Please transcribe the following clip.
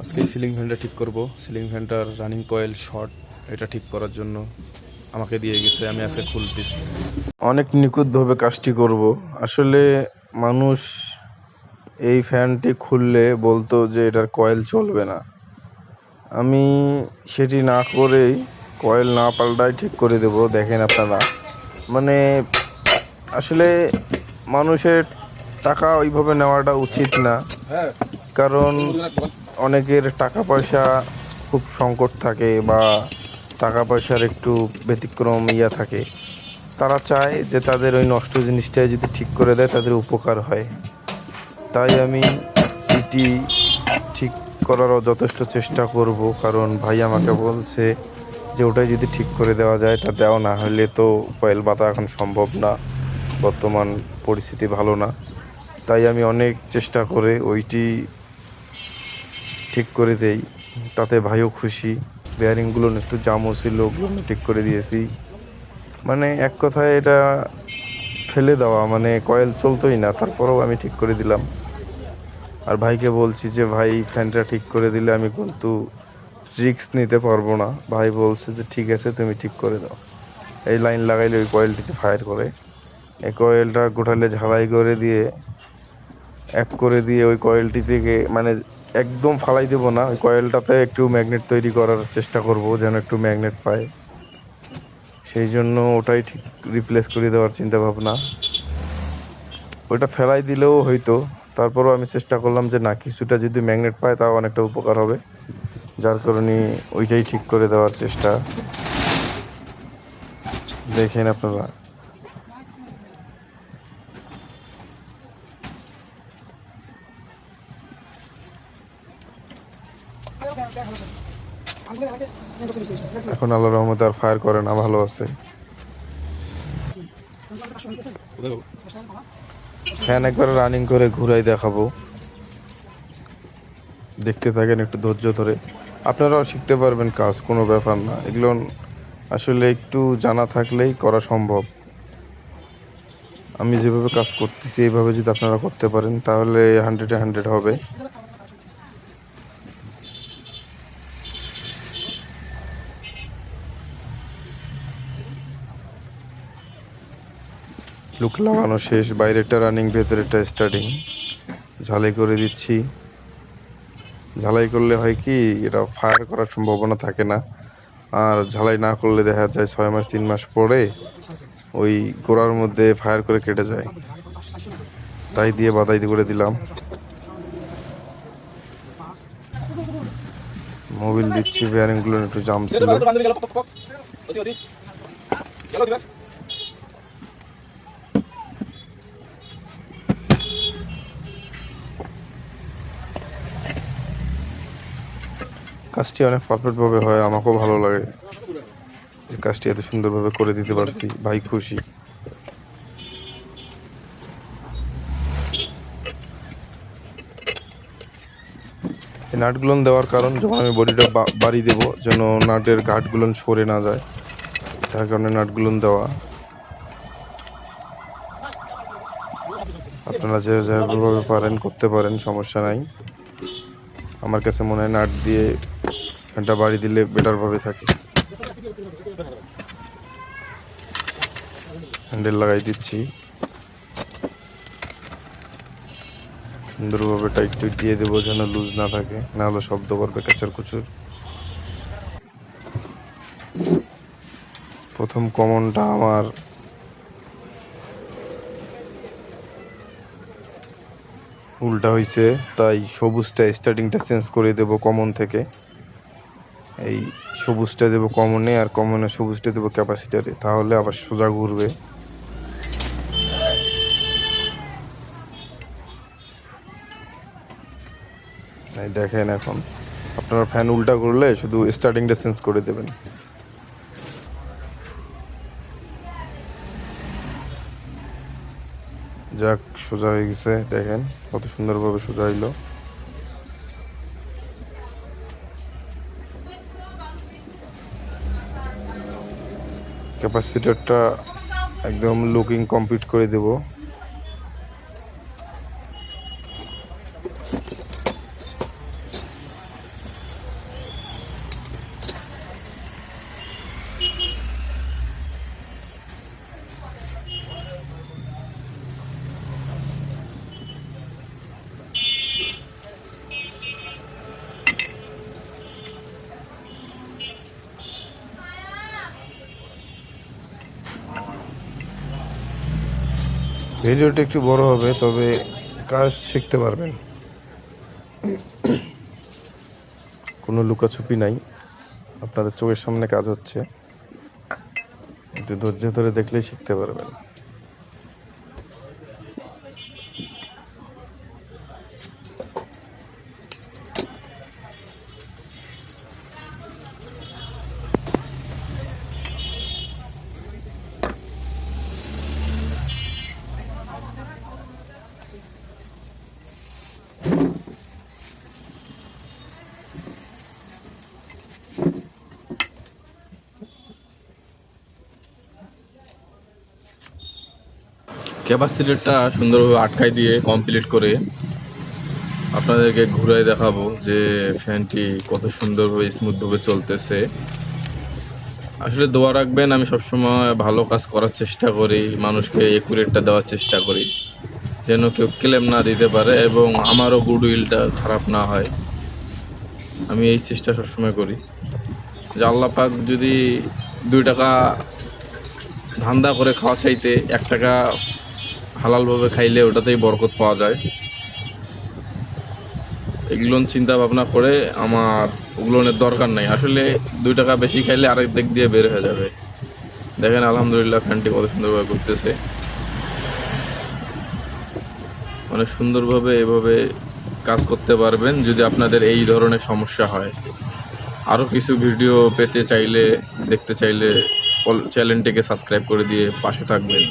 আজকে সিলিং ফ্যানটা ঠিক করব। সিলিং ফ্যানটার রানিং কয়েল শর্ট এটা ঠিক করার জন্য আমাকে দিয়ে গেছে। আমি আজকে খুলতেছি। অনেক নিখুঁতভাবে কাজটি করব। আসলে মানুষ এই ফ্যানটি খুললে বলতো যে এটার কয়েল চলবে না। আমি সেটি না করেই কয়েল না পাল্টাই ঠিক করে দেব দেখেন আপনারা। মানে আসলে মানুষের টাকা ওইভাবে নেওয়াটা উচিত না। কারণ অনেকের টাকা পয়সা খুব সংকট থাকে বা টাকা পয়সার একটু ব্যতিক্রম ইয়া থাকে। তারা চায় যে তাদের ওই নষ্ট জিনিসটাই যদি ঠিক করে দেয়, তাদের উপকার হয়। তাই আমি এটি ঠিক করারও যথেষ্ট চেষ্টা করব। কারণ ভাই আমাকে বলছে যে ওটাই যদি ঠিক করে দেওয়া যায়, তা দেওয়া না। হলে তো কয়েল বাতা এখন সম্ভব না। বর্তমান পরিস্থিতি ভালো না। তাই আমি অনেক চেষ্টা করে ওইটি ঠিক করে দেই। তাতে ভাইও খুশি। বেয়ারিংগুলো একটু জামও ছিল ওগুলো ঠিক করে দিয়েছি। মানে এক কথায় এটা ফেলে দেওয়া মানে কয়েল চলতোই না, তারপরেও আমি ঠিক করে দিলাম। আর ভাইকে বলছি যে, ভাই, ফ্যানটা ঠিক করে দিলে আমি কিন্তু রিক্স নিতে পারব না। ভাই বলছে যে, ঠিক আছে, তুমি ঠিক করে দাও। এই লাইন লাগাইলে ওই কয়েলটিতে ফায়ার করে। এই কয়েলটা গোটালে ঝালাই করে দিয়ে, এক করে দিয়ে ওই কয়েলটি থেকে মানে একদম ফালাই দেব না। ওই কয়েলটাতে একটু ম্যাগনেট তৈরি করার চেষ্টা করব, যেন একটু ম্যাগনেট পায়। সেই জন্য ওটাই ঠিক রিপ্লেস করে দেওয়ার চিন্তা ভাবনা ওইটা ফেলাই দিলেও হয়তো, তারপরও আমি চেষ্টা করলাম যে না, কিছুটা যদি ম্যাগনেট পায় তাও অনেকটা উপকার হবে। যার কারণে ওইটাই ঠিক করে দেওয়ার চেষ্টা। দেখেন আপনারা। এখন আল্লাহ রহমতে আর ফায়ার করে না, ভালো আছে। ফ্যান একবার রানিং করে ঘুরাই দেখাবো। দেখতে থাকেন একটু ধৈর্য ধরে। আপনারাও শিখতে পারবেন কাজ, কোনো ব্যাপার না। এগুলো আসলে একটু জানা থাকলেই করা সম্ভব। আমি যেভাবে কাজ করতেছি, এইভাবে যদি আপনারা করতে পারেন, তাহলে হান্ড্রেডে হান্ড্রেড হবে। লুক লাগানো শেষ বাইরেটা রানিং ভেতরেরটা স্টার্টিং ঝালাই করে দিচ্ছি। ঝালাই করলে হয় কি এটা ফায়ার করার সম্ভাবনা থাকে না। আর ঝালাই না করলে দেখা যায় ছয় মাস তিন মাস পরে ওই গোড়ার মধ্যে ফায়ার করে কেটে যায়। তাই দিয়ে বাদাই করে দিলাম। মোবিল দিচ্ছি বেয়ারিংগুলো একটু জাম ছিল। কাজটি অনেক পারফেক্টভাবে হয়, আমাকেও ভালো লাগে। কাজটি এত সুন্দরভাবে করে দিতে পারছি, ভাই খুশি। নাটগুলো দেওয়ার কারণ, যখন আমি বডিটা বাড়ি দেবো, যেন নাটের ঘাটগুলো সরে না যায়, তার কারণে নাটগুলো দেওয়া। আপনারা যে যেভাবে পারেন, করতে পারেন, সমস্যা নাই। আমার কাছে মনে হয় নাট দিয়ে ফ্যানটা বাড়ি দিলে বেটারভাবে থাকে। হ্যান্ডেল লাগাই দিচ্ছি। সুন্দরভাবে টাইট টুইট দিয়ে দেবো যেন লুজ না থাকে, না হলে শব্দ করবে কাচার কুচুর। প্রথম কমনটা আমার উল্টা হয়েছে তাই সবুজটা স্টার্টিংটা চেঞ্জ করে দেব কমন থেকে। এই সবুজটা দেবো কমনে আর কমনে সবুজটা দেবো ক্যাপাসিটারে তাহলে আবার সোজা ঘুরবে। দেখেন এখন, আপনারা ফ্যান উল্টা করলে শুধু স্টার্টিংটা চেঞ্জ করে দেবেন। যাক, সোজা হয়ে গেছে, দেখেন কত সুন্দরভাবে সোজা হইল। ক্যাপাসিটরটা একদম লুকিং কমপ্লিট করে দেব। ভিডিওটা একটু বড় হবে, তবে কাজ শিখতে পারবেন। কোনো লুকাছুপি নাই। আপনাদের চোখের সামনে কাজ হচ্ছে। ধৈর্য ধরে দেখলেই শিখতে পারবেন। ক্যাপাসিটারটা সুন্দরভাবে আটকাই দিয়ে কমপ্লিট করে আপনাদেরকে ঘুরাই দেখাবো যে ফ্যানটি কত সুন্দরভাবে স্মুথভাবে চলতেছে। আসলে দোয়া রাখবেন, আমি সবসময় ভালো কাজ করার চেষ্টা করি, মানুষকে একুরেটটা দেওয়ার চেষ্টা করি, যেন কেউ ক্লেম না দিতে পারে এবং আমারও গুডউইলটা খারাপ না হয়। আমি এই চেষ্টা সবসময় করি। যে আল্লাহ পাক যদি দুই টাকা ধান্দা করে খাওয়া চাইতে এক টাকা হালালভাবে খাইলে ওটাতেই বরকত পাওয়া যায়। এগুলো চিন্তা ভাবনা করে আমার ওগুলোনের দরকার নাই। আসলে দুই টাকা বেশি খাইলে আরেক দিক দিয়ে বের হয়ে যাবে। দেখেন, আলহামদুলিল্লাহ ফ্যানটি কত সুন্দরভাবে ঘুরতেছে। অনেক সুন্দরভাবে এভাবে কাজ করতে পারবেন যদি আপনাদের এই ধরনের সমস্যা হয়। আরও কিছু ভিডিও পেতে চাইলে, দেখতে চাইলে, চ্যানেলটিকে সাবস্ক্রাইব করে দিয়ে পাশে থাকবেন।